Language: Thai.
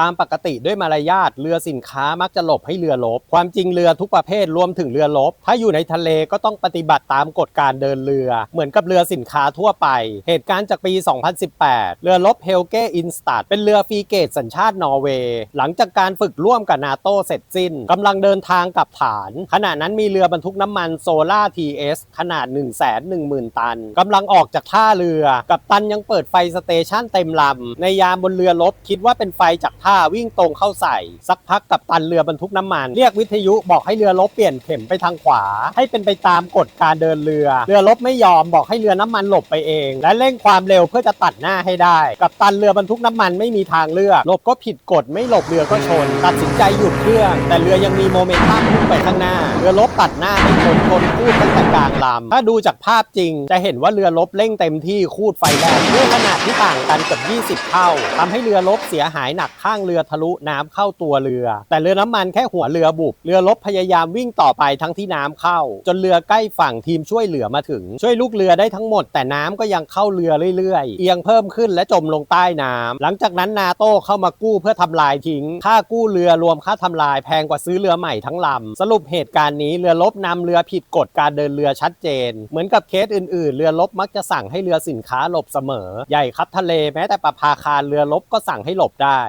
ตามปกติด้วยมารยาทเรือสินค้ามักจะหลบให้เรือรบความจริงเรือทุกประเภทรวมถึงเรือรบถ้าอยู่ในทะเลก็ต้องปฏิบัติตามกฎการเดินเรือ เหมือนกับเรือสินค้าทั่วไป เหตุการณ์จากปี 2018 เรือรบเฮลเกอินสตัดเป็นเรือฟรีเกตสัญชาตินอร์เวย์หลังจากการฝึกร่วมกับนาโตเสร็จสิ้นกำลังเดินทางกลับฐาน ขณะนั้นมีเรือบรรทุกน้ำมันโซล่าทีเอสขนาด 1 1 0 0 0 0 ตันกำลังออกจากท่าเรือ กับตันยังเปิดไฟสเตชันเต็มลำในยามบนเรือรบคิดว่าเป็นไฟจากท่าวิ่งตรงเข้าใส่ สักพักกับตันเรือบรรทุกน้ำมัน เรียกวิทยุบอกให้เรือรบเปลี่ยนเข็มไปทางขวา ให้เป็นไปตามกฎการเดินเรือ เรือรบไม่ยอมบอกให้เรือน้ำมันหลบไปเอง และเร่งความเร็วเพื่อจะตัดหน้าให้ได้ กับตันเรือบรรทุกน้ำมันไม่มีทางเลือกหลบก็ผิดกฎไม่หลบเรือก็ชน ตัดสินใจหยุดเครื่อง แต่เรือยังมีโมเมนตัมพุ่งไปข้างหน้า เรือรบตัดหน้าให้ชนคนพูดตั้งแต่กลางลำถ้าดูจากภาพจริง จะเห็นว่าเรือรบเร่งเต็มที่คูดไฟแรงด้วยขนาดที่ต่างกันเกับ20 เท่าทำให้เรือรบเสียหายหนักข้าางเรือทะลุน้ำเข้าตัวเรือ แต่เรือน้ำมันแค่หัวเรือบุบเรือรบพยายามวิ่งต่อไปทั้งที่น้ำเข้า จนเรือใกล้ฝั่งทีมช่วยเหลือมาถึง ช่วยลูกเรือได้ทั้งหมด แต่น้ำก็ยังเข้าเรือเรื่อยๆ เอียงเพิ่มขึ้นและจมลงใต้น้ำหลังจากนั้นนาโต้เข้ามากู้เพื่อทำลายทิ้ง ค่ากู้เรือรวมค่าทำลายแพงกว่าซื้อเรือใหม่ทั้งลำสรุปเหตุการณ์นี้เรือรบนำเรือผิดกฎการเดินเรือชัดเจน เหมือนกับเคสอื่นๆ เรือรบมักจะสั่งให้เรือสินค้าหลบเสมอ ใหญ่ครับทะเลแม้แต่ประภาคารเรือรบก็สั่งให้หลบได้